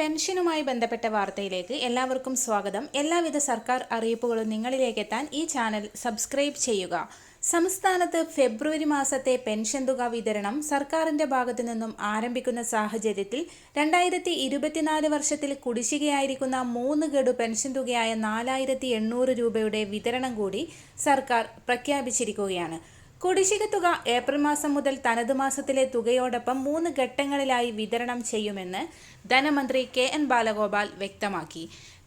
പെൻഷനുമായി ബന്ധപ്പെട്ട വാർത്തയിലേക്ക് എല്ലാവർക്കും സ്വാഗതം. എല്ലാവിധ സർക്കാർ അറിയിപ്പുകളും നിങ്ങളിലേക്ക് എത്താൻ ഈ ചാനൽ സബ്സ്ക്രൈബ് ചെയ്യുക. സംസ്ഥാനത്ത് ഫെബ്രുവരി മാസത്തെ പെൻഷൻ തുക വിതരണം സർക്കാരിന്റെ ഭാഗത്തു നിന്നും ആരംഭിക്കുന്ന സാഹചര്യത്തിൽ രണ്ടായിരത്തി ഇരുപത്തിനാല് വർഷത്തിൽ കുടിശ്ശികയായിരിക്കുന്ന മൂന്ന് ഗഡു പെൻഷൻ തുകയായ നാലായിരത്തി എണ്ണൂറ് രൂപയുടെ വിതരണം കൂടി സർക്കാർ പ്രഖ്യാപിച്ചിരിക്കുകയാണ്. കുടിശ്ശിക തുക ഏപ്രിൽ മാസം മുതൽ തനത് മാസത്തിലെ തുകയോടൊപ്പം മൂന്ന് ഘട്ടങ്ങളിലായി വിതരണം ചെയ്യുമെന്ന് ധനമന്ത്രി കെ എൻ ബാലഗോപാൽ വ്യക്തമാക്കി.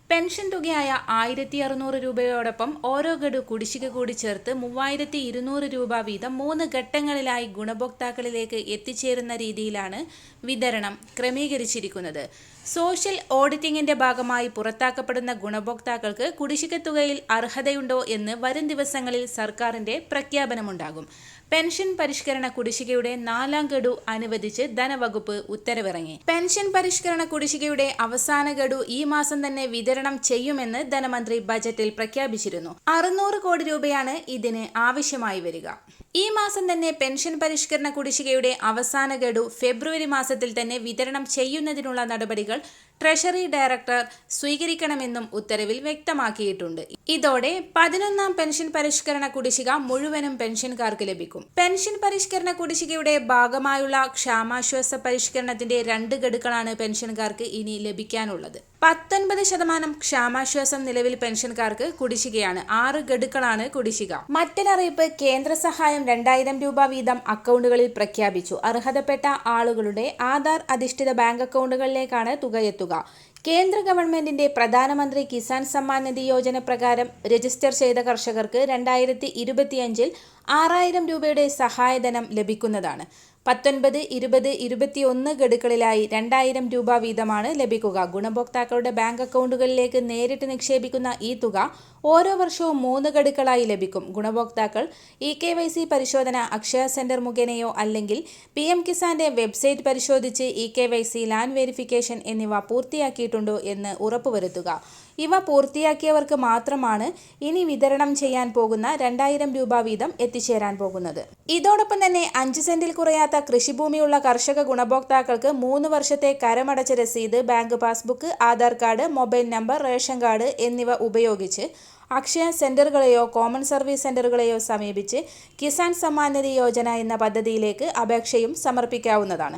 പെൻഷൻ തുകയായ ആയിരത്തി അറുന്നൂറ് രൂപയോടൊപ്പം ഓരോ ഗഡു കുടിശ്ശിക കൂടി ചേർത്ത് മൂവായിരത്തി ഇരുന്നൂറ് രൂപ വീതം മൂന്ന് ഘട്ടങ്ങളിലായി ഗുണഭോക്താക്കളിലേക്ക് എത്തിച്ചേരുന്ന രീതിയിലാണ് വിതരണം ക്രമീകരിച്ചിരിക്കുന്നത്. സോഷ്യൽ ഓഡിറ്റിംഗിന്റെ ഭാഗമായി പുറത്താക്കപ്പെടുന്ന ഗുണഭോക്താക്കൾക്ക് കുടിശ്ശിക തുകയിൽ അർഹതയുണ്ടോ എന്ന് വരും ദിവസങ്ങളിൽ സർക്കാരിന്റെ പ്രഖ്യാപനമുണ്ടാകും. പെൻഷൻ പരിഷ്കരണ കുടിശ്ശികയുടെ നാലാം ഗഡു അനുവദിച്ച് ധനവകുപ്പ് ഉത്തരവിറങ്ങി. പെൻഷൻ പരിഷ്കരണ കുടിശ്ശികയുടെ അവസാന ഗഡു ഈ മാസം തന്നെ വിതരണം ചെയ്യുമെന്ന് ധനമന്ത്രി ബജറ്റിൽ പ്രഖ്യാപിച്ചിരുന്നു. അറുന്നൂറ് കോടി രൂപയാണ് ഇതിന് ആവശ്യമായി വരിക. ഈ മാസം തന്നെ പെൻഷൻ പരിഷ്കരണ കുടിശ്ശികയുടെ അവസാന ഗഡു ഫെബ്രുവരി മാസത്തിൽ തന്നെ വിതരണം ചെയ്യുന്നതിനുള്ള നടപടികൾ ട്രഷറി ഡയറക്ടർ സ്വീകരിക്കണമെന്നും ഉത്തരവിൽ വ്യക്തമാക്കിയിട്ടുണ്ട്. ഇതോടെ പതിനൊന്നാം പെൻഷൻ പരിഷ്കരണ കുടിശ്ശിക മുഴുവനും പെൻഷൻകാർക്ക് ലഭിക്കും. പെൻഷൻ പരിഷ്കരണ കുടിശ്ശികയുടെ ഭാഗമായുള്ള ക്ഷാമാശ്വാസ പരിഷ്കരണത്തിന്റെ രണ്ട് ഗഡുക്കളാണ് പെൻഷൻകാർക്ക് ഇനി ലഭിക്കാനുള്ളത്. പത്തൊൻപത് ശതമാനം ക്ഷാമാശ്വാസം നിലവിൽ പെൻഷൻകാർക്ക് കുടിശ്ശികയാണ്. ആറ് ഗഡുക്കളാണ് കുടിശ്ശിക. മറ്റൊരറിയിപ്പ് കേന്ദ്ര സഹായം രണ്ടായിരം രൂപ വീതം അക്കൗണ്ടുകളിൽ പ്രഖ്യാപിച്ചു. അർഹതപ്പെട്ട ആളുകളുടെ ആധാർ അധിഷ്ഠിത ബാങ്ക് അക്കൗണ്ടുകളിലേക്കാണ് തുക എത്തുക കേന്ദ്ര ഗവൺമെന്റിന്റെ പ്രധാനമന്ത്രി കിസാൻ സമ്മാൻ നിധി യോജന പ്രകാരം രജിസ്റ്റർ ചെയ്ത കർഷകർക്ക് രണ്ടായിരത്തി ഇരുപത്തിയഞ്ചിൽ ആറായിരം രൂപയുടെ സഹായധനം ലഭിക്കുന്നതാണ്. പത്തൊൻപത് ഇരുപത് ഇരുപത്തിയൊന്ന് ഗഡുക്കളിലായി രണ്ടായിരം രൂപ വീതമാണ് ലഭിക്കുക. ഗുണഭോക്താക്കളുടെ ബാങ്ക് അക്കൗണ്ടുകളിലേക്ക് നേരിട്ട് നിക്ഷേപിക്കുന്ന ഈ തുക ഓരോ വർഷവും മൂന്ന് ഗഡുക്കളായി ലഭിക്കും. ഗുണഭോക്താക്കൾ ഇ കെ വൈ സി പരിശോധന അക്ഷയ സെന്റർ മുഖേനയോ അല്ലെങ്കിൽ പി എം കിസാന്റെ വെബ്സൈറ്റ് പരിശോധിച്ച് E K Y C land verification എന്നിവ പൂർത്തിയാക്കിയിട്ടുണ്ടോ എന്ന് ഉറപ്പുവരുത്തുക. ഇവ പൂർത്തിയാക്കിയവർക്ക് മാത്രമാണ് ഇനി വിതരണം ചെയ്യാൻ പോകുന്ന രണ്ടായിരം രൂപ വീതം എത്തിച്ചേരാൻ പോകുന്നത്. ഇതോടൊപ്പം തന്നെ അഞ്ച് സെന്റിൽ കുറയാത്ത കൃഷിഭൂമിയുള്ള കർഷക ഗുണഭോക്താക്കൾക്ക് മൂന്ന് വർഷത്തെ കരമടച്ച രസീത് bank passbook Aadhaar card mobile number ration card എന്നിവ ഉപയോഗിച്ച് അക്ഷയ സെന്ററുകളെയോ കോമൺ സർവീസ് സെന്ററുകളെയോ സമീപിച്ച് കിസാൻ സമ്മാൻ നിധി യോജന എന്ന പദ്ധതിയിലേക്ക് അപേക്ഷയും സമർപ്പിക്കാവുന്നതാണ്.